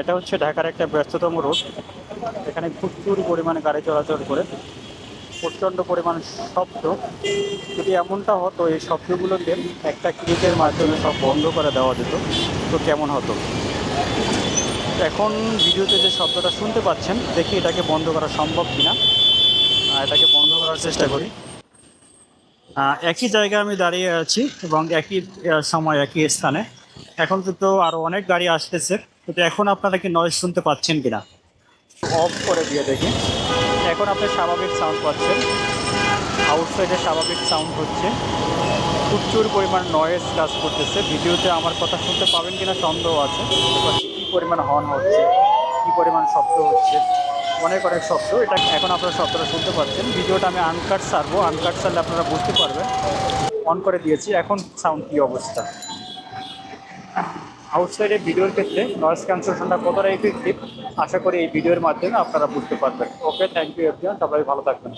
এটা হচ্ছে ঢাকার একটা ব্যস্ততম রোড। এখানে প্রচুর পরিমাণে গাড়ি চলাচল করে, প্রচণ্ড পরিমাণ শব্দ। যদি এমনটা হতো, এই শব্দগুলোকে একটা ক্লিকের মাধ্যমে সব বন্ধ করে দেওয়া যেত, তো কেমন হতো? এখন ভিডিওতে যে শব্দটা শুনতে পাচ্ছেন, দেখি এটাকে বন্ধ করা সম্ভব কিনা। এটাকে বন্ধ করার চেষ্টা করি। একই জায়গায় আমি দাঁড়িয়ে আছি এবং একই সময়, একই স্থানে। এখন কিন্তু আরও অনেক গাড়ি আসতেছে। কিন্তু এখন আপনারা কি নয়েজ শুনতে পাচ্ছেন কিনা? অফ করে দিয়ে দেখি। এখন আপনি স্বাভাবিক সাউন্ড পাচ্ছেন। আউটসাইডে স্বাভাবিক সাউন্ড হচ্ছে। প্রচুর পরিমাণ নয়েজ কাজ করতেছে। ভিডিওতে আমার কথা শুনতে পাবেন কিনা সন্দেহ আছে। কী পরিমাণ হর্ন হচ্ছে, কী পরিমাণ শব্দ হচ্ছে, অনেক অনেক শব্দ। এটা এখন আপনারা শব্দটা শুনতে পাচ্ছেন। ভিডিওটা আমি আনকাট সারবো। আনকাট সারলে আপনারা বুঝতে পারবেন। অন করে দিয়েছি। এখন সাউন্ড কী অবস্থা? আউটসাইডে ভিডিওর ক্ষেত্রে নয়েস ক্যান্সেলেশনটা কতটা ইফেক্টিভ আশা করি এই ভিডিওর মাধ্যমে আপনারা বুঝতে পারবেন। ওকে থ্যাংক ইউ এভরিওয়ান সবাই ভালো থাকবেন।